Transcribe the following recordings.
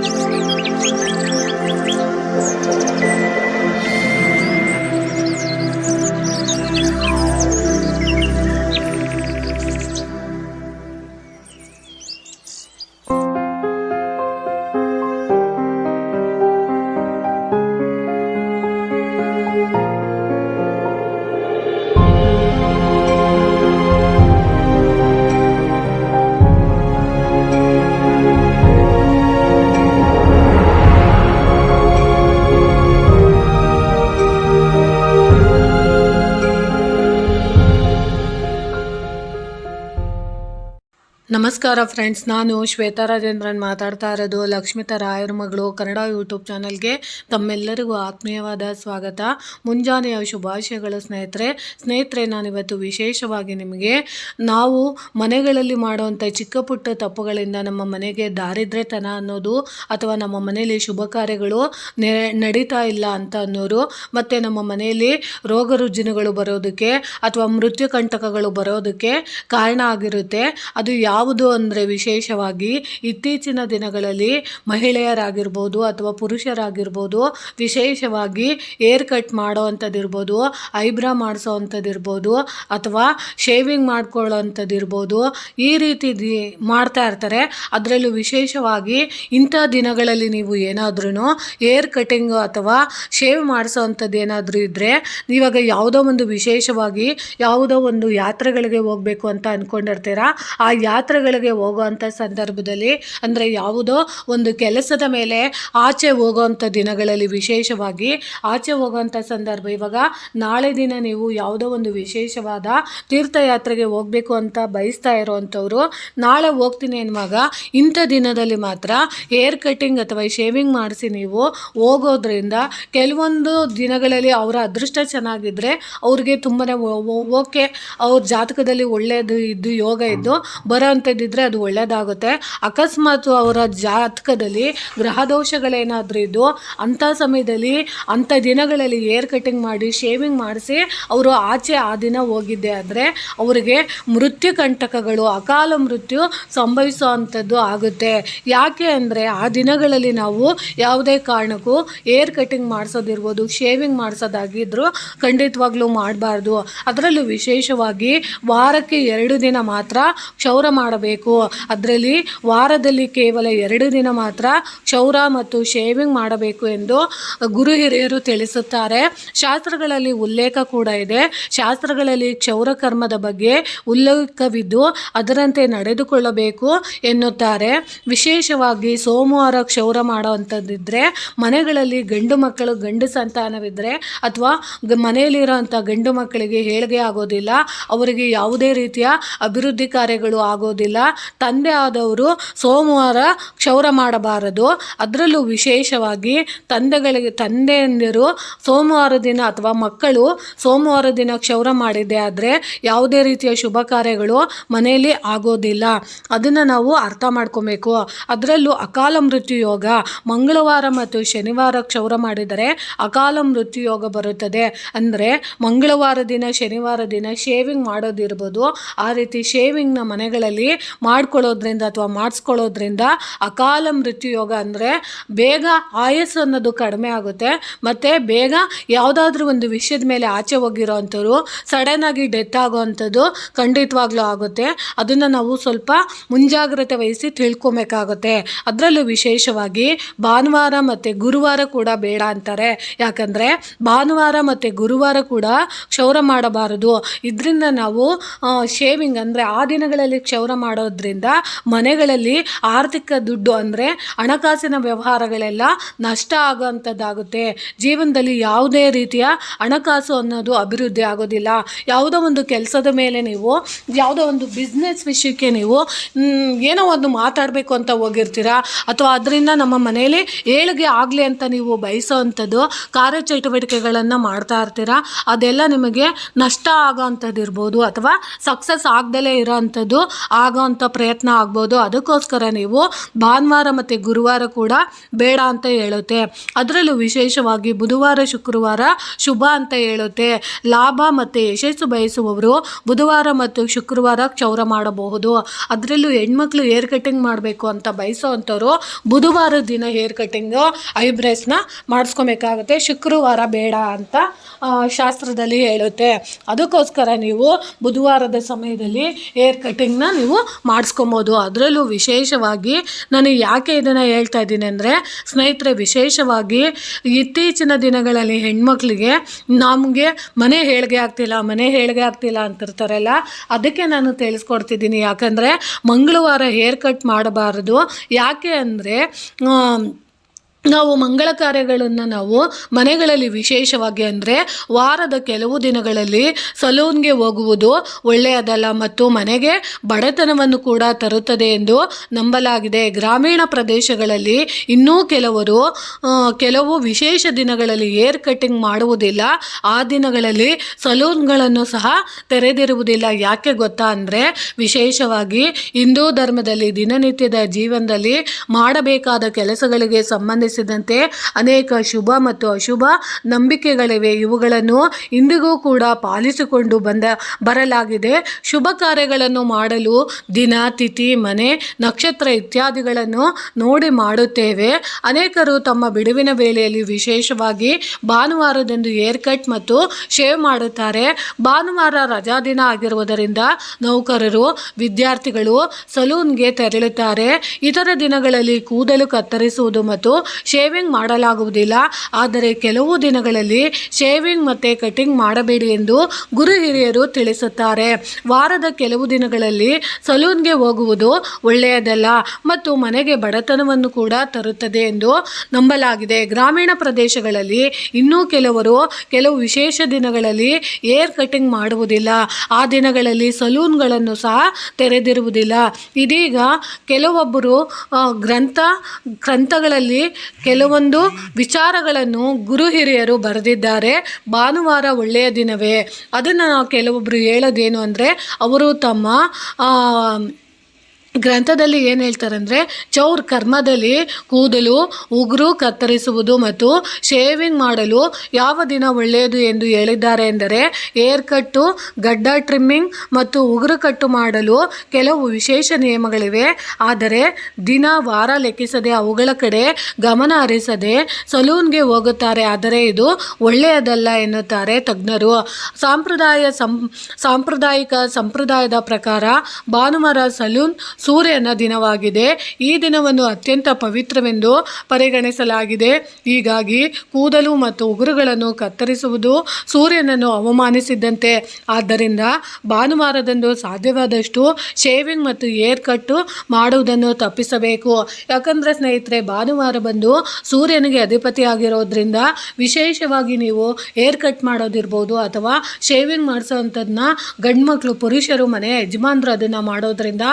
Música was ನಮಸ್ಕಾರ friends ನಾನು ಶ್ವೇತಾ ರಾಜೇಂದ್ರನ್ ಮಾತಾಡ್ತಾ ಇರೋದು. ಲಕ್ಷ್ಮಿತಾ ರಾಯರ ಮಗಳು ಕನ್ನಡ ಯೂಟ್ಯೂಬ್ ಚಾನಲ್ಗೆ ತಮ್ಮೆಲ್ಲರಿಗೂ ಆತ್ಮೀಯವಾದ ಸ್ವಾಗತ. ಮುಂಜಾನೆಯ ಶುಭಾಶಯಗಳು ಸ್ನೇಹಿತರೆ. ಸ್ನೇಹಿತರೆ, ನಾನಿವತ್ತು ವಿಶೇಷವಾಗಿ ನಿಮಗೆ ನಾವು ಮನೆಗಳಲ್ಲಿ ಮಾಡುವಂಥ ಚಿಕ್ಕ ಪುಟ್ಟ ತಪ್ಪುಗಳಿಂದ ನಮ್ಮ ಮನೆಗೆ ದಾರಿದ್ರ್ಯತನ ಅನ್ನೋದು ಅಥವಾ ನಮ್ಮ ಮನೆಯಲ್ಲಿ ಶುಭ ಕಾರ್ಯಗಳು ನಡೀತಾ ಇಲ್ಲ ಅಂತ ಅನ್ನೋರು, ಮತ್ತು ನಮ್ಮ ಮನೆಯಲ್ಲಿ ರೋಗ ರುಜಿನಗಳು ಬರೋದಕ್ಕೆ ಅಥವಾ ಮೃತ್ಯು ಕಂಟಕಗಳು ಬರೋದಕ್ಕೆ ಕಾರಣ ಆಗಿರುತ್ತೆ. ಅದು ಯಾವುದು ಅಂದರೆ ವಿಶೇಷವಾಗಿ ಇತ್ತೀಚಿನ ದಿನಗಳಲ್ಲಿ ಮಹಿಳೆಯರಾಗಿರ್ಬೋದು ಅಥವಾ ಪುರುಷರಾಗಿರ್ಬೋದು, ವಿಶೇಷವಾಗಿ ಏರ್ ಕಟ್ ಮಾಡೋ ಅಂಥದ್ದಿರ್ಬೋದು ಐಬ್ರಾ ಮಾಡಿಸೋ ಅಂಥದ್ದಿರ್ಬೋದು ಅಥವಾ ಶೇವಿಂಗ್ ಮಾಡ್ಕೊಳ್ಳೋ ಅಂಥದ್ದಿರ್ಬೋದು ಈ ರೀತಿ ಮಾಡ್ತಾ ಇರ್ತಾರೆ. ಅದರಲ್ಲೂ ವಿಶೇಷವಾಗಿ ಇಂಥ ದಿನಗಳಲ್ಲಿ ನೀವು ಏನಾದ್ರೂ ಏರ್ ಕಟಿಂಗ್ ಅಥವಾ ಶೇವ್ ಮಾಡಿಸೋ ಅಂಥದ್ದು ಏನಾದರೂ ಇದ್ದರೆ ಇವಾಗ ಯಾವುದೋ ಒಂದು ವಿಶೇಷವಾಗಿ ಯಾವುದೋ ಒಂದು ಯಾತ್ರೆಗಳಿಗೆ ಹೋಗಬೇಕು ಅಂತ ಅಂದ್ಕೊಂಡಿರ್ತೀರಾ ಆ ಯಾತ್ರೆಗಳಿಗೆ ಹೋಗೋವಂಥ ಸಂದರ್ಭದಲ್ಲಿ ಅಂದರೆ ಯಾವುದೋ ಒಂದು ಕೆಲಸದ ಮೇಲೆ ಆಚೆ ಹೋಗೋವಂಥ ದಿನಗಳಲ್ಲಿ ವಿಶೇಷವಾಗಿ ಆಚೆ ಹೋಗೋವಂಥ ಸಂದರ್ಭ. ಇವಾಗ ನಾಳೆ ದಿನ ನೀವು ಯಾವುದೋ ಒಂದು ವಿಶೇಷವಾದ ತೀರ್ಥಯಾತ್ರೆಗೆ ಹೋಗಬೇಕು ಅಂತ ಬಯಸ್ತಾ ಇರೋವಂಥವ್ರು ನಾಳೆ ಹೋಗ್ತೀನಿ ಅನ್ನುವಾಗ ಇಂಥ ದಿನದಲ್ಲಿ ಮಾತ್ರ ಹೇರ್ ಕಟಿಂಗ್ ಅಥವಾ ಶೇವಿಂಗ್ ಮಾಡಿಸಿ ನೀವು ಹೋಗೋದ್ರಿಂದ ಕೆಲವೊಂದು ದಿನಗಳಲ್ಲಿ ಅವರ ಅದೃಷ್ಟ ಚೆನ್ನಾಗಿದ್ದರೆ ಅವ್ರಿಗೆ ತುಂಬಾ ಓಕೆ ಅವ್ರ ಜಾತಕದಲ್ಲಿ ಒಳ್ಳೆಯದು ಇದ್ದು ಯೋಗ ಇದ್ದು ಬರೋ ಅಂಥದ್ದಿದ್ರೆ ಅದು ಒಳ್ಳೆಯದಾಗುತ್ತೆ ಅಕಸ್ಮಾತ್ ಅವರ ಜಾತಕದಲ್ಲಿ ಗ್ರಹ ದೋಷಗಳೇನಾದರೂ ಇದ್ದು ಅಂಥ ಸಮಯದಲ್ಲಿ ಅಂಥ ದಿನಗಳಲ್ಲಿ ಏರ್ ಕಟಿಂಗ್ ಮಾಡಿ ಶೇವಿಂಗ್ ಮಾಡಿಸಿ ಅವರು ಆಚೆ ಆ ದಿನ ಹೋಗಿದ್ದೆ ಆದರೆ ಅವರಿಗೆ ಮೃತ್ಯು ಕಂಟಕಗಳು, ಅಕಾಲ ಮೃತ್ಯು ಸಂಭವಿಸೋ ಅಂಥದ್ದು ಆಗುತ್ತೆ. ಯಾಕೆ ಅಂದರೆ ಆ ದಿನಗಳಲ್ಲಿ ನಾವು ಯಾವುದೇ ಕಾರಣಕ್ಕೂ ಏರ್ ಕಟಿಂಗ್ ಮಾಡಿಸೋದಿರ್ಬೋದು ಶೇವಿಂಗ್ ಮಾಡಿಸೋದಾಗಿದ್ದರೂ ಖಂಡಿತವಾಗ್ಲೂ ಮಾಡಬಾರ್ದು. ಅದರಲ್ಲೂ ವಿಶೇಷವಾಗಿ ವಾರಕ್ಕೆ ಎರಡು ದಿನ ಮಾತ್ರ ಕ್ಷೌರ ಮಾಡಬೇಕು. ಅದರಲ್ಲಿ ವಾರದಲ್ಲಿ ಕೇವಲ ಎರಡು ದಿನ ಮಾತ್ರ ಕ್ಷೌರ ಮತ್ತು ಶೇವಿಂಗ್ ಮಾಡಬೇಕು ಎಂದು ಗುರು ಹಿರಿಯರು ತಿಳಿಸುತ್ತಾರೆ. ಶಾಸ್ತ್ರಗಳಲ್ಲಿ ಉಲ್ಲೇಖ ಕೂಡ ಇದೆ. ಶಾಸ್ತ್ರಗಳಲ್ಲಿ ಕ್ಷೌರ ಕರ್ಮದ ಬಗ್ಗೆ ಉಲ್ಲೇಖವಿದ್ದು ಅದರಂತೆ ನಡೆದುಕೊಳ್ಳಬೇಕು ಎನ್ನುತ್ತಾರೆ. ವಿಶೇಷವಾಗಿ ಸೋಮವಾರ ಕ್ಷೌರ ಮಾಡುವಂಥದ್ದಿದ್ದರೆ ಮನೆಗಳಲ್ಲಿ ಗಂಡು ಮಕ್ಕಳು ಗಂಡು ಸಂತಾನವಿದ್ದರೆ ಅಥವಾ ಮನೆಯಲ್ಲಿರುವಂಥ ಗಂಡು ಮಕ್ಕಳಿಗೆ ಹೇಳಿಗೆ ಆಗೋದಿಲ್ಲ, ಅವರಿಗೆ ಯಾವುದೇ ರೀತಿಯ ಅಭಿವೃದ್ಧಿ ಕಾರ್ಯಗಳು ಆಗೋದಿಲ್ಲ ತಂದೆ ಆದವರು ಸೋಮವಾರ ಕ್ಷೌರ ಮಾಡಬಾರದು. ಅದರಲ್ಲೂ ವಿಶೇಷವಾಗಿ ತಂದೆಗಳಿಗೆ, ತಂದೆಯಂದಿರು ಸೋಮವಾರ ದಿನ ಅಥವಾ ಮಕ್ಕಳು ಸೋಮವಾರ ದಿನ ಕ್ಷೌರ ಮಾಡಿದೆ ಆದರೆ ಯಾವುದೇ ರೀತಿಯ ಶುಭ ಕಾರ್ಯಗಳು ಮನೆಯಲ್ಲಿ ಆಗೋದಿಲ್ಲ. ಅದನ್ನು ನಾವು ಅರ್ಥ ಮಾಡ್ಕೋಬೇಕು. ಅದರಲ್ಲೂ ಅಕಾಲ ಮೃತ್ಯು ಯೋಗ ಮಂಗಳವಾರ ಮತ್ತು ಶನಿವಾರ ಕ್ಷೌರ ಮಾಡಿದರೆ ಅಕಾಲ ಮೃತ್ಯು ಯೋಗ ಬರುತ್ತದೆ. ಅಂದರೆ ಮಂಗಳವಾರ ದಿನ, ಶನಿವಾರ ದಿನ ಶೇವಿಂಗ್ ಮಾಡೋದಿರ್ಬೋದು. ಆ ರೀತಿ ಶೇವಿಂಗ್ನ ಮನೆಗಳಲ್ಲಿ ಮಾಡ್ಕೊಳ್ಳೋದ್ರಿಂದ ಅಥವಾ ಮಾಡಿಸ್ಕೊಳ್ಳೋದ್ರಿಂದ ಅಕಾಲ ಮೃತ್ಯು ಯೋಗ ಅಂದರೆ ಬೇಗ ಆಯಸ್ಸು ಅನ್ನೋದು ಕಡಿಮೆ ಆಗುತ್ತೆ. ಮತ್ತು ಬೇಗ ಯಾವುದಾದ್ರೂ ಒಂದು ವಿಷಯದ ಮೇಲೆ ಆಚೆ ಹೋಗಿರೋ ಅಂಥವ್ರು ಸಡನ್ನಾಗಿ ಡೆತ್ ಆಗೋವಂಥದ್ದು ಖಂಡಿತವಾಗ್ಲೂ ಆಗುತ್ತೆ. ಅದನ್ನು ನಾವು ಸ್ವಲ್ಪ ಮುಂಜಾಗ್ರತೆ ವಹಿಸಿ ತಿಳ್ಕೊಬೇಕಾಗುತ್ತೆ. ಅದರಲ್ಲೂ ವಿಶೇಷವಾಗಿ ಭಾನುವಾರ ಮತ್ತು ಗುರುವಾರ ಕೂಡ ಬೇಡ ಅಂತಾರೆ. ಯಾಕಂದರೆ ಭಾನುವಾರ ಮತ್ತು ಗುರುವಾರ ಕೂಡ ಕ್ಷೌರ ಮಾಡಬಾರದು. ಇದರಿಂದ ನಾವು ಶೇವಿಂಗ್ ಅಂದರೆ ಆ ದಿನಗಳಲ್ಲಿ ಕ್ಷೌರ ಮಾಡೋದ್ರಿಂದ ಮನೆಗಳಲ್ಲಿ ಆರ್ಥಿಕ ದುಡ್ಡು ಅಂದರೆ ಹಣಕಾಸಿನ ವ್ಯವಹಾರಗಳೆಲ್ಲ ನಷ್ಟ ಆಗುವಂಥದ್ದಾಗುತ್ತೆ. ಜೀವನದಲ್ಲಿ ಯಾವುದೇ ರೀತಿಯ ಹಣಕಾಸು ಅನ್ನೋದು ಅಭಿವೃದ್ಧಿ ಆಗೋದಿಲ್ಲ. ಯಾವುದೋ ಒಂದು ಕೆಲಸದ ಮೇಲೆ ನೀವು, ಯಾವುದೋ ಒಂದು ಬಿಸ್ನೆಸ್ ವಿಷಯಕ್ಕೆ ನೀವು ಏನೋ ಒಂದು ಮಾತಾಡಬೇಕು ಅಂತ ಹೋಗಿರ್ತೀರಾ? ಅಥವಾ ಅದರಿಂದ ನಮ್ಮ ಮನೆಯಲ್ಲಿ ಏಳಿಗೆ ಆಗಲಿ ಅಂತ ನೀವು ಬಯಸೋ ಅಂಥದ್ದು ಕಾರ್ಯಚಟುವಟಿಕೆಗಳನ್ನು ಮಾಡ್ತಾ ಇರ್ತೀರಾ? ಅದೆಲ್ಲ ನಿಮಗೆ ನಷ್ಟ ಆಗೋ ಅಂಥದ್ದು ಇರ್ಬೋದು ಅಥವಾ ಸಕ್ಸಸ್ ಆಗದಲ್ಲೇ ಇರೋ ಅಂಥದ್ದು ಆಗೋ ಆಗೋವಂಥ ಪ್ರಯತ್ನ ಆಗ್ಬೋದು. ಅದಕ್ಕೋಸ್ಕರ ನೀವು ಭಾನುವಾರ ಮತ್ತು ಗುರುವಾರ ಕೂಡ ಬೇಡ ಅಂತ ಹೇಳುತ್ತೆ. ಅದರಲ್ಲೂ ವಿಶೇಷವಾಗಿ ಬುಧವಾರ, ಶುಕ್ರವಾರ ಶುಭ ಅಂತ ಹೇಳುತ್ತೆ. ಲಾಭ ಮತ್ತು ಯಶಸ್ಸು ಬಯಸುವವರು ಬುಧವಾರ ಮತ್ತು ಶುಕ್ರವಾರ ಕ್ಷೌರ ಮಾಡಬಹುದು. ಅದರಲ್ಲೂ ಹೆಣ್ಮಕ್ಳು ಹೇರ್ ಕಟಿಂಗ್ ಮಾಡಬೇಕು ಅಂತ ಬಯಸೋವಂಥವ್ರು ಬುಧವಾರ ದಿನ ಹೇರ್ ಕಟಿಂಗು ಐಬ್ರೇಸ್ನ ಮಾಡಿಸ್ಕೊಬೇಕಾಗುತ್ತೆ. ಶುಕ್ರವಾರ ಬೇಡ ಅಂತ ಶಾಸ್ತ್ರದಲ್ಲಿ ಹೇಳುತ್ತೆ. ಅದಕ್ಕೋಸ್ಕರ ನೀವು ಬುಧವಾರದ ಸಮಯದಲ್ಲಿ ಹೇರ್ ಕಟಿಂಗ್ನ ನೀವು ಮಾಡಿಸ್ಕೊಬೋದು. ಅದರಲ್ಲೂ ವಿಶೇಷವಾಗಿ ನಾನು ಯಾಕೆ ಇದನ್ನು ಹೇಳ್ತಾ ಇದ್ದೀನಿ ಅಂದರೆ, ಸ್ನೇಹಿತರೆ, ವಿಶೇಷವಾಗಿ ಇತ್ತೀಚಿನ ದಿನಗಳಲ್ಲಿ ಹೆಣ್ಮಕ್ಳಿಗೆ ನಮಗೆ ಮನೆ ಹೇಳಿಗೆ ಆಗ್ತಿಲ್ಲ, ಮನೆ ಹೇಳಿಗೆ ಆಗ್ತಿಲ್ಲ ಅಂತಿರ್ತಾರಲ್ಲ, ಅದಕ್ಕೆ ನಾನು ತಿಳಿಸ್ಕೊಡ್ತಿದ್ದೀನಿ. ಯಾಕಂದರೆ ಮಂಗಳವಾರ ಹೇರ್ ಕಟ್ ಮಾಡಬಾರದು. ಯಾಕೆ ಅಂದರೆ ನಾವು ಮಂಗಳ ಕಾರ್ಯಗಳನ್ನು ನಾವು ಮನೆಗಳಲ್ಲಿ ವಿಶೇಷವಾಗಿ ಅಂದರೆ ವಾರದ ಕೆಲವು ದಿನಗಳಲ್ಲಿ ಸಲೂನ್ಗೆ ಹೋಗುವುದು ಒಳ್ಳೆಯದಲ್ಲ ಮತ್ತು ಮನೆಗೆ ಬಡತನವನ್ನು ಕೂಡ ತರುತ್ತದೆ ಎಂದು ನಂಬಲಾಗಿದೆ. ಗ್ರಾಮೀಣ ಪ್ರದೇಶಗಳಲ್ಲಿ ಇನ್ನೂ ಕೆಲವರು ಕೆಲವು ವಿಶೇಷ ದಿನಗಳಲ್ಲಿ ಹೇರ್ ಕಟ್ಟಿಂಗ್ ಮಾಡುವುದಿಲ್ಲ. ಆ ದಿನಗಳಲ್ಲಿ ಸಲೂನ್ಗಳನ್ನು ಸಹ ತೆರೆದಿರುವುದಿಲ್ಲ. ಯಾಕೆ ಗೊತ್ತಾ ಅಂದರೆ ವಿಶೇಷವಾಗಿ ಹಿಂದೂ ಧರ್ಮದಲ್ಲಿ ದಿನನಿತ್ಯದ ಜೀವನದಲ್ಲಿ ಮಾಡಬೇಕಾದ ಕೆಲಸಗಳಿಗೆ ಸಂಬಂಧಿಸಿದಂತೆ ಅನೇಕ ಶುಭ ಮತ್ತು ಅಶುಭ ನಂಬಿಕೆಗಳಿವೆ. ಇವುಗಳನ್ನು ಇಂದಿಗೂ ಕೂಡ ಪಾಲಿಸಿಕೊಂಡು ಬಂದ, ಬರಲಾಗಿದೆ. ಶುಭ ಕಾರ್ಯಗಳನ್ನು ಮಾಡಲು ದಿನ, ತಿಥಿ, ಮನೆ, ನಕ್ಷತ್ರ ಇತ್ಯಾದಿಗಳನ್ನು ನೋಡಿ ಮಾಡುತ್ತೇವೆ. ಅನೇಕರು ತಮ್ಮ ಬಿಡುವಿನ ವೇಳೆಯಲ್ಲಿ ವಿಶೇಷವಾಗಿ ಭಾನುವಾರದಂದು ಹೇರ್ ಕಟ್ ಮತ್ತು ಶೇವ್ ಮಾಡುತ್ತಾರೆ. ಭಾನುವಾರ ರಜಾ ದಿನ ಆಗಿರುವುದರಿಂದ ನೌಕರರು, ವಿದ್ಯಾರ್ಥಿಗಳು ಸಲೂನ್ಗೆ ತೆರಳುತ್ತಾರೆ. ಇತರ ದಿನಗಳಲ್ಲಿ ಕೂದಲು ಕತ್ತರಿಸುವುದು ಮತ್ತು ಶೇವಿಂಗ್ ಮಾಡಲಾಗುವುದಿಲ್ಲ. ಆದರೆ ಕೆಲವು ದಿನಗಳಲ್ಲಿ ಶೇವಿಂಗ್ ಮತ್ತು ಕಟಿಂಗ್ ಮಾಡಬೇಡಿ ಎಂದು ಗುರು ಹಿರಿಯರು ತಿಳಿಸುತ್ತಾರೆ. ವಾರದ ಕೆಲವು ದಿನಗಳಲ್ಲಿ ಸಲೂನ್ಗೆ ಹೋಗುವುದು ಒಳ್ಳೆಯದಲ್ಲ ಮತ್ತು ಮನೆಗೆ ಬಡತನವನ್ನು ಕೂಡ ತರುತ್ತದೆ ಎಂದು ನಂಬಲಾಗಿದೆ. ಗ್ರಾಮೀಣ ಪ್ರದೇಶಗಳಲ್ಲಿ ಇನ್ನೂ ಕೆಲವರು ಕೆಲವು ವಿಶೇಷ ದಿನಗಳಲ್ಲಿ ಏರ್ ಕಟಿಂಗ್ ಮಾಡುವುದಿಲ್ಲ. ಆ ದಿನಗಳಲ್ಲಿ ಸಲೂನ್ಗಳನ್ನು ಸಹ ತೆರೆದಿರುವುದಿಲ್ಲ. ಇದೀಗ ಕೆಲವೊಬ್ಬರು ಗ್ರಂಥ, ಗ್ರಂಥಗಳಲ್ಲಿ ಕೆಲವೊಂದು ವಿಚಾರಗಳನ್ನು ಗುರು ಹಿರಿಯರು ಬರೆದಿದ್ದಾರೆ. ಭಾನುವಾರ ಒಳ್ಳೆಯ ದಿನವೇ. ಅದನ್ನು ನಾವು ಕೆಲವೊಬ್ಬರು ಹೇಳೋದೇನು ಅಂದರೆ, ಅವರು ತಮ್ಮ ಗ್ರಂಥದಲ್ಲಿ ಏನು ಹೇಳ್ತಾರೆ ಅಂದರೆ ಚೌರ್ ಕರ್ಮದಲ್ಲಿ ಕೂದಲು ಉಗುರು ಕತ್ತರಿಸುವುದು ಮತ್ತು ಶೇವಿಂಗ್ ಮಾಡಲು ಯಾವ ದಿನ ಒಳ್ಳೆಯದು ಎಂದು ಹೇಳಿದ್ದಾರೆ ಎಂದರೆ ಏರ್ ಕಟ್ಟು ಗಡ್ಡ ಟ್ರಿಮ್ಮಿಂಗ್ ಮತ್ತು ಉಗುರು ಕಟ್ಟು ಮಾಡಲು ಕೆಲವು ವಿಶೇಷ ನಿಯಮಗಳಿವೆ. ಆದರೆ, ದಿನ ವಾರ ಲೆಕ್ಕಿಸದೆ ಅವುಗಳ ಕಡೆ ಗಮನ ಹರಿಸದೆ ಸಲೂನ್ಗೆ ಹೋಗುತ್ತಾರೆ. ಆದರೆ ಇದು ಒಳ್ಳೆಯದಲ್ಲ ಎನ್ನುತ್ತಾರೆ ತಜ್ಞರು. ಸಾಂಪ್ರದಾಯ ಸಂ ಸಾಂಪ್ರದಾಯಿಕ ಸಂಪ್ರದಾಯದ ಪ್ರಕಾರ ಭಾನುವಾರ ಸಲೂನ್ ಸೂರ್ಯನ ದಿನವಾಗಿದೆ. ಈ ದಿನವನ್ನು ಅತ್ಯಂತ ಪವಿತ್ರವೆಂದು ಪರಿಗಣಿಸಲಾಗಿದೆ. ಹೀಗಾಗಿ ಕೂದಲು ಮತ್ತು ಉಗುರುಗಳನ್ನು ಕತ್ತರಿಸುವುದು ಸೂರ್ಯನನ್ನು ಅವಮಾನಿಸಿದ್ದಂತೆ. ಆದ್ದರಿಂದ ಭಾನುವಾರದಂದು ಸಾಧ್ಯವಾದಷ್ಟು ಶೇವಿಂಗ್ ಮತ್ತು ಏರ್ ಕಟ್ಟು ಮಾಡುವುದನ್ನು ತಪ್ಪಿಸಬೇಕು. ಯಾಕಂದರೆ ಸ್ನೇಹಿತರೆ, ಭಾನುವಾರ ಬಂದು ಸೂರ್ಯನಿಗೆ ಅಧಿಪತಿಯಾಗಿರೋದ್ರಿಂದ ವಿಶೇಷವಾಗಿ ನೀವು ಏರ್ ಕಟ್ ಮಾಡೋದಿರ್ಬೋದು ಅಥವಾ ಶೇವಿಂಗ್ ಮಾಡಿಸೋವಂಥದ್ದನ್ನ ಗಂಡು ಮಕ್ಕಳು ಪುರುಷರು, ಮನೆ ಯಜಮಾನರು ಅದನ್ನು ಮಾಡೋದ್ರಿಂದ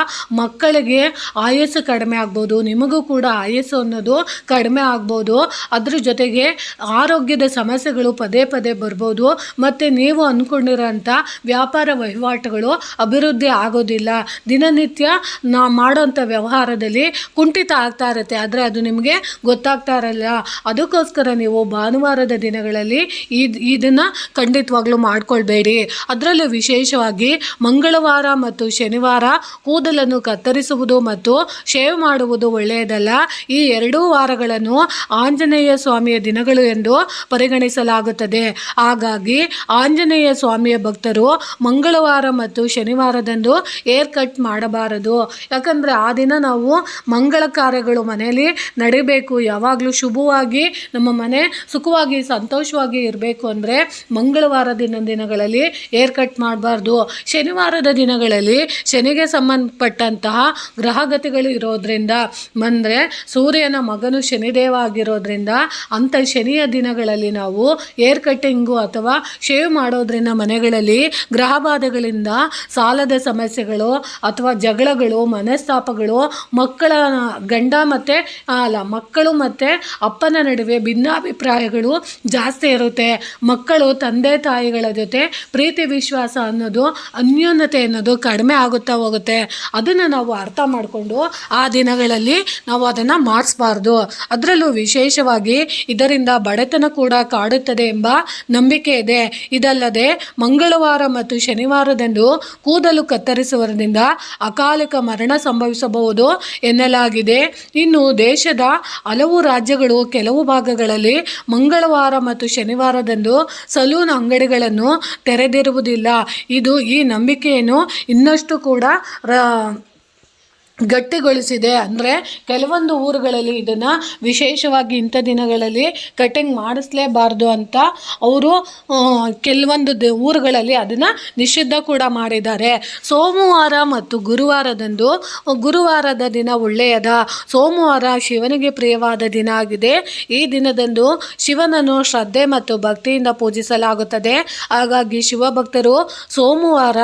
ಮಕ್ಕಳಿಗೆ ಆಯಸ್ಸು ಕಡಿಮೆ ಆಗ್ಬೋದು, ನಿಮಗೂ ಕೂಡ ಆಯಸ್ಸು ಅನ್ನೋದು ಕಡಿಮೆ ಆಗ್ಬೋದು. ಅದ್ರ ಜೊತೆಗೆ ಆರೋಗ್ಯದ ಸಮಸ್ಯೆಗಳು ಪದೇ ಪದೇ ಬರ್ಬೋದು. ಮತ್ತು ನೀವು ಅಂದ್ಕೊಂಡಿರೋಂಥ ವ್ಯಾಪಾರ ವಹಿವಾಟುಗಳು ಅಭಿವೃದ್ಧಿ ಆಗೋದಿಲ್ಲ. ದಿನನಿತ್ಯ ನಾ ಮಾಡೋಂಥ ವ್ಯವಹಾರದಲ್ಲಿ ಕುಂಠಿತ ಆಗ್ತಾ ಇರುತ್ತೆ. ಆದರೆ ಅದು ನಿಮಗೆ ಗೊತ್ತಾಗ್ತಾ ಇರಲ್ಲ. ಅದಕ್ಕೋಸ್ಕರ ನೀವು ಭಾನುವಾರದ ದಿನಗಳಲ್ಲಿ ಇದು ಇದನ್ನು ಖಂಡಿತವಾಗ್ಲೂ ಮಾಡಿಕೊಳ್ಬೇಡಿ. ಅದರಲ್ಲೂ ವಿಶೇಷವಾಗಿ ಮಂಗಳವಾರ ಮತ್ತು ಶನಿವಾರ ಕೂದಲನ್ನು ಕತ್ತರಿಸುವುದು ಮತ್ತು ಶೇವ್ ಮಾಡುವುದು ಒಳ್ಳೆಯದಲ್ಲ. ಈ ಎರಡೂ ವಾರಗಳನ್ನು ಆಂಜನೇಯ ಸ್ವಾಮಿಯ ದಿನಗಳು ಎಂದು ಪರಿಗಣಿಸಲಾಗುತ್ತದೆ. ಹಾಗಾಗಿ ಆಂಜನೇಯ ಸ್ವಾಮಿಯ ಭಕ್ತರು ಮಂಗಳವಾರ ಮತ್ತು ಶನಿವಾರದಂದು ಏರ್ ಕಟ್ ಮಾಡಬಾರದು. ಯಾಕಂದರೆ ಆ ದಿನ ನಾವು ಮಂಗಳ ಕಾರ್ಯಗಳು ಮನೆಯಲ್ಲಿ ನಡಿಬೇಕು. ಯಾವಾಗಲೂ ಶುಭವಾಗಿ ನಮ್ಮ ಮನೆ ಸುಖವಾಗಿ, ಸಂತೋಷವಾಗಿ ಇರಬೇಕು ಅಂದರೆ ಮಂಗಳವಾರ ದಿನ ದಿನಗಳಲ್ಲಿ ಏರ್ ಕಟ್ ಮಾಡಬಾರ್ದು. ಶನಿವಾರದ ದಿನಗಳಲ್ಲಿ ಶನಿಗೆ ಸಂಬಂಧಪಟ್ಟಂತಹ ಗ್ರಹಗತಿಗಳು ಇರೋದ್ರಿಂದ, ಅಂದರೆ ಸೂರ್ಯನ ಮಗನು ಶನಿದೇವ ಆಗಿರೋದ್ರಿಂದ ಅಂಥ ಶನಿಯ ದಿನಗಳಲ್ಲಿ ನಾವು ಏರ್ ಕಟ್ಟಿಂಗು ಅಥವಾ ಶೇವ್ ಮಾಡೋದ್ರಿಂದ ಮನೆಗಳಲ್ಲಿ ಗ್ರಹ ಬಾಧೆಗಳಿಂದ ಸಾಲದ ಸಮಸ್ಯೆಗಳು ಅಥವಾ ಜಗಳಗಳು, ಮನಸ್ತಾಪಗಳು, ಮಕ್ಕಳ ಗಂಡ ಮತ್ತು ಅಲ್ಲ, ಮಕ್ಕಳು ಮತ್ತು ಅಪ್ಪನ ನಡುವೆ ಭಿನ್ನಾಭಿಪ್ರಾಯಗಳು ಜಾಸ್ತಿ ಇರುತ್ತೆ. ಮಕ್ಕಳು ತಂದೆ ತಾಯಿಗಳ ಜೊತೆ ಪ್ರೀತಿ ವಿಶ್ವಾಸ ಅನ್ನೋದು, ಅನ್ಯೋನ್ಯತೆ ಅನ್ನೋದು ಕಡಿಮೆ ಆಗುತ್ತಾ ಹೋಗುತ್ತೆ. ಅದನ್ನು ನಾವು ಅರ್ಥ ಮಾಡಿಕೊಂಡು ಆ ದಿನಗಳಲ್ಲಿ ನಾವು ಅದನ್ನು ಮಾಡಿಸ್ಬಾರ್ದು. ಅದರಲ್ಲೂ ವಿಶೇಷವಾಗಿ ಇದರಿಂದ ಬಡತನ ಕೂಡ ಕಾಡುತ್ತದೆ ಎಂಬ ನಂಬಿಕೆ ಇದೆ. ಇದಲ್ಲದೆ ಮಂಗಳವಾರ ಮತ್ತು ಶನಿವಾರದಂದು ಕೂದಲು ಕತ್ತರಿಸುವುದರಿಂದ ಅಕಾಲಿಕ ಮರಣ ಸಂಭವಿಸಬಹುದು ಎನ್ನಲಾಗಿದೆ. ಇನ್ನು ದೇಶದ ಹಲವು ರಾಜ್ಯಗಳು ಕೆಲವು ಭಾಗಗಳಲ್ಲಿ ಮಂಗಳವಾರ ಮತ್ತು ಶನಿವಾರದಂದು ಸಲೂನ್ ಅಂಗಡಿಗಳನ್ನು ತೆರೆದಿರುವುದಿಲ್ಲ. ಇದು ಈ ನಂಬಿಕೆಯನ್ನು ಇನ್ನಷ್ಟು ಕೂಡ ಗಟ್ಟಿಗೊಳಿಸಿದೆ. ಅಂದರೆ ಕೆಲವೊಂದು ಊರುಗಳಲ್ಲಿ ಇದನ್ನು ವಿಶೇಷವಾಗಿ ಇಂಥ ದಿನಗಳಲ್ಲಿ ಕಟಿಂಗ್ ಮಾಡಿಸ್ಲೇಬಾರ್ದು ಅಂತ ಅವರು ಕೆಲವೊಂದು ದ, ಊರುಗಳಲ್ಲಿ ಅದನ್ನು ನಿಷಿದ್ಧ ಕೂಡ ಮಾಡಿದ್ದಾರೆ. ಸೋಮವಾರ ಮತ್ತು ಗುರುವಾರದಂದು, ಗುರುವಾರದ ದಿನ ಒಳ್ಳೆಯದ, ಸೋಮವಾರ ಶಿವನಿಗೆ ಪ್ರಿಯವಾದ ದಿನ ಆಗಿದೆ. ಈ ದಿನದಂದು ಶಿವನನ್ನು ಶ್ರದ್ಧೆ ಮತ್ತು ಭಕ್ತಿಯಿಂದ ಪೂಜಿಸಲಾಗುತ್ತದೆ. ಹಾಗಾಗಿ ಶಿವಭಕ್ತರು ಸೋಮವಾರ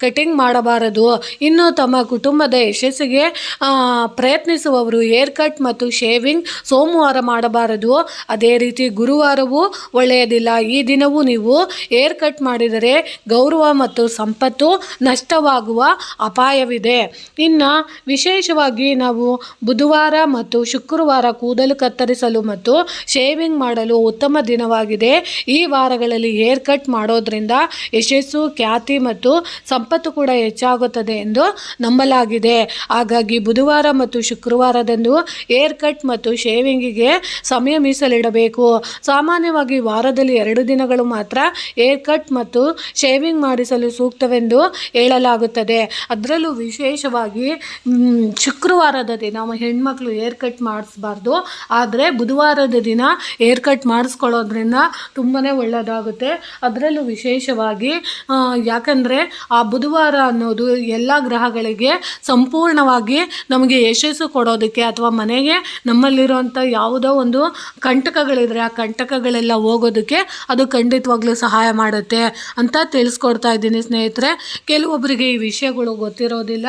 ಕಟಿಂಗ್ ಮಾಡಬಾರದು. ಇನ್ನು ತಮ್ಮ ಕುಟುಂಬದ ಯಶಸ್ಸಿಗೆ ಆ, ಪ್ರಯತ್ನಿಸುವವರು ಹೇರ್ ಕಟ್ ಮತ್ತು ಶೇವಿಂಗ್ ಸೋಮವಾರ ಮಾಡಬಾರದು. ಅದೇ ರೀತಿ ಗುರುವಾರವೂ ಒಳ್ಳೆಯದಿಲ್ಲ. ಈ ದಿನವೂ ನೀವು ಹೇರ್ ಕಟ್ ಮಾಡಿದರೆ ಗೌರವ ಮತ್ತು ಸಂಪತ್ತು ನಷ್ಟವಾಗುವ ಅಪಾಯವಿದೆ. ಇನ್ನು ವಿಶೇಷವಾಗಿ ನಾವು ಬುಧವಾರ ಮತ್ತು ಶುಕ್ರವಾರ ಕೂದಲು ಕತ್ತರಿಸಲು ಮತ್ತು ಶೇವಿಂಗ್ ಮಾಡಲು ಉತ್ತಮ ದಿನವಾಗಿದೆ. ಈ ವಾರಗಳಲ್ಲಿ ಹೇರ್ ಕಟ್ ಮಾಡೋದ್ರಿಂದ ಯಶಸ್ಸು ಖ್ಯಾತಿ ಮತ್ತು ಸಂಪತ್ತು ಕೂಡ ಹೆಚ್ಚಾಗುತ್ತದೆ ಎಂದು ನಂಬಲಾಗಿದೆ. ಹಾಗಾಗಿ ಬುಧವಾರ ಮತ್ತು ಶುಕ್ರವಾರದಂದು ಏರ್ ಕಟ್ ಮತ್ತು ಶೇವಿಂಗಿಗೆ ಸಮಯ ಮೀಸಲಿಡಬೇಕು. ಸಾಮಾನ್ಯವಾಗಿ ವಾರದಲ್ಲಿ ಎರಡು ದಿನಗಳು ಮಾತ್ರ ಏರ್ ಕಟ್ ಮತ್ತು ಶೇವಿಂಗ್ ಮಾಡಿಸಲು ಸೂಕ್ತವೆಂದು ಹೇಳಲಾಗುತ್ತದೆ. ಅದರಲ್ಲೂ ವಿಶೇಷವಾಗಿ ಶುಕ್ರವಾರದ ದಿನ ಹೆಣ್ಮಕ್ಳು ಏರ್ ಕಟ್ ಮಾಡಿಸ್ಬಾರ್ದು. ಆದರೆ ಬುಧವಾರದ ದಿನ ಏರ್ ಕಟ್ ಮಾಡಿಸ್ಕೊಳ್ಳೋದ್ರಿಂದ ತುಂಬಾ ಒಳ್ಳೆಯದಾಗುತ್ತೆ ಅದರಲ್ಲೂ ವಿಶೇಷವಾಗಿ ಯಾಕಂದರೆ ಆ ಬುಧವಾರ ಅನ್ನೋದು ಎಲ್ಲ ಗ್ರಹಗಳಿಗೆ ಸಂಪೂರ್ಣವಾಗಿ ನಮಗೆ ಯಶಸ್ಸು ಕೊಡೋದಕ್ಕೆ ಅಥವಾ ಮನೆಗೆ ನಮ್ಮಲ್ಲಿರುವಂಥ ಯಾವುದೋ ಒಂದು ಕಂಟಕಗಳಿದ್ರೆ ಆ ಕಂಟಕಗಳೆಲ್ಲ ಹೋಗೋದಕ್ಕೆ ಅದು ಖಂಡಿತವಾಗ್ಲೂ ಸಹಾಯ ಮಾಡುತ್ತೆ ಅಂತ ತಿಳಿಸ್ಕೊಡ್ತಾ ಇದ್ದೀನಿ ಸ್ನೇಹಿತರೆ. ಕೆಲವೊಬ್ಬರಿಗೆ ಈ ವಿಷಯಗಳು ಗೊತ್ತಿರೋದಿಲ್ಲ.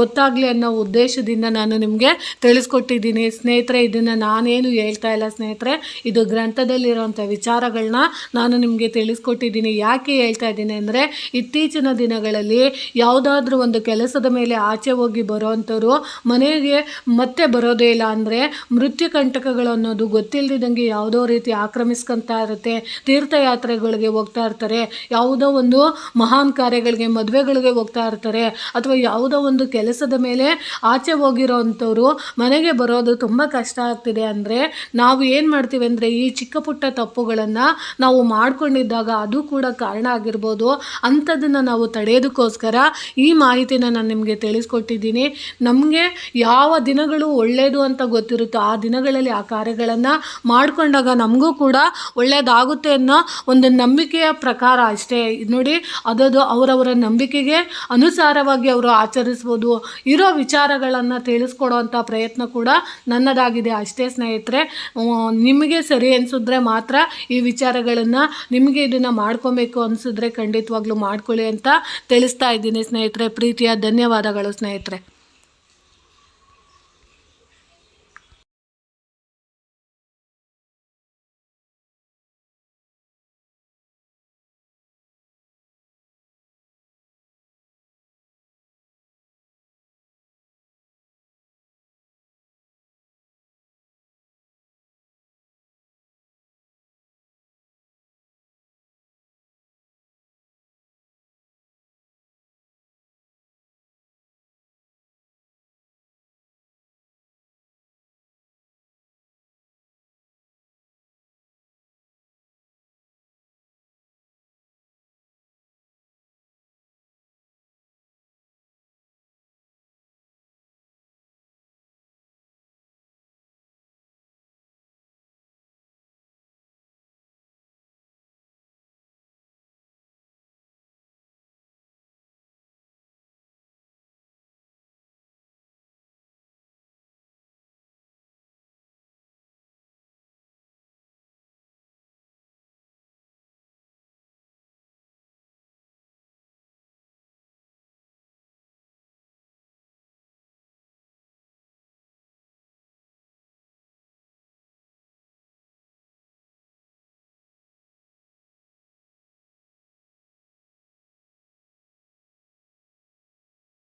ಗೊತ್ತಾಗಲಿ ಅನ್ನೋ ಉದ್ದೇಶದಿಂದ ನಾನು ನಿಮಗೆ ತಿಳಿಸ್ಕೊಟ್ಟಿದ್ದೀನಿ. ಸ್ನೇಹಿತರೆ, ಇದನ್ನು ನಾನೇನು ಹೇಳ್ತಾ ಇಲ್ಲ ಸ್ನೇಹಿತರೆ. ಇದು ಗ್ರಂಥದಲ್ಲಿರೋಂಥ ವಿಚಾರಗಳನ್ನ ನಾನು ನಿಮಗೆ ತಿಳಿಸ್ಕೊಟ್ಟಿದ್ದೀನಿ. ಯಾಕೆ ಹೇಳ್ತಾ ಇದ್ದೀನಿ ಅಂದರೆ, ಇತ್ತೀಚಿನ ದಿನಗಳಲ್ಲಿ ಯಾವುದಾದ್ರೂ ಒಂದು ಕೆಲಸದ ಮೇಲೆ ಆಚೆ ಹೋಗಿ ಬರೋವಂಥವ್ರು. ಮನೆಗೆ ಮತ್ತೆ ಬರೋದೇ ಇಲ್ಲ ಅಂದರೆ ಮೃತ್ಯು ಕಂಟಕಗಳು ಅನ್ನೋದು ಗೊತ್ತಿಲ್ಲದಿದ್ದಂಗೆ ಯಾವುದೋ ರೀತಿ ಆಕ್ರಮಿಸ್ಕೊತಾ ಇರುತ್ತೆ. ತೀರ್ಥಯಾತ್ರೆಗಳಿಗೆ ಹೋಗ್ತಾ ಇರ್ತಾರೆ. ಯಾವುದೋ ಒಂದು ಮಹಾನ್ ಕಾರ್ಯಗಳಿಗೆ, ಮದುವೆಗಳಿಗೆ ಹೋಗ್ತಾ ಇರ್ತಾರೆ. ಅಥವಾ ಯಾವುದೋ ಒಂದು ಕೆಲಸದ ಮೇಲೆ ಆಚೆ ಹೋಗಿರೋ ಅಂಥವ್ರು ಮನೆಗೆ ಬರೋದು ತುಂಬ ಕಷ್ಟ ಆಗ್ತಿದೆ ಅಂದರೆ ನಾವು ಏನು ಮಾಡ್ತೀವಿ ಅಂದರೆ ಈ ಚಿಕ್ಕ ಪುಟ್ಟ ತಪ್ಪುಗಳನ್ನು ನಾವು ಮಾಡ್ಕೊಂಡಿದ್ದಾಗ ಅದು ಕೂಡ ಕಾರಣ ಆಗಿರ್ಬೋದು. ಅಂಥದ್ದನ್ನು ನಾವು ತಡೆಯೋದಕ್ಕೋಸ್ಕರ ಈ ಮಾಹಿತಿನ ನಾನು ನಿಮಗೆ ತಿಳಿಸ್ಕೊಟ್ಟಿದ್ದೀನಿ. ನಮಗೆ ಯಾವ ದಿನಗಳು ಒಳ್ಳೆಯದು ಅಂತ ಗೊತ್ತಿರುತ್ತೋ ಆ ದಿನಗಳಲ್ಲಿ ಆ ಕಾರ್ಯಗಳನ್ನು ಮಾಡಿಕೊಂಡಾಗ ನಮಗೂ ಕೂಡ ಒಳ್ಳೆಯದಾಗುತ್ತೆ ಅನ್ನೋ ಒಂದು ನಂಬಿಕೆಯ ಪ್ರಕಾರ ಅಷ್ಟೇ. ನೋಡಿ, ಅದದು ಅವರವರ ನಂಬಿಕೆಗೆ ಅನುಸಾರವಾಗಿ ಅವರು ಆಚರಿಸ್ಬೋದು ಇರೋ ವಿಚಾರಗಳನ್ನು ತಿಳಿಸ್ಕೊಡೋವಂಥ ಪ್ರಯತ್ನ ಕೂಡ ನನ್ನದಾಗಿದೆ. ಅಷ್ಟೇ ಸ್ನೇಹಿತರೆ ನಿಮಗೆ ಸರಿ ಅನಿಸಿದ್ರೆ ಮಾತ್ರ ಈ ವಿಚಾರಗಳನ್ನು ನಿಮಗೆ ಇದನ್ನು ಮಾಡ್ಕೊಬೇಕು ಅನಿಸಿದ್ರೆ ಖಂಡಿತವಾಗ್ಲೂ ಮಾಡ್ಕೊಳ್ಳಿ ಅಂತ ತಿಳಿಸ್ತಾ ಇದ್ದೀನಿ ಸ್ನೇಹಿತರೆ. ಪ್ರೀತಿಯ ಧನ್ಯವಾದಗಳು ಸ್ನೇಹಿತರೆ.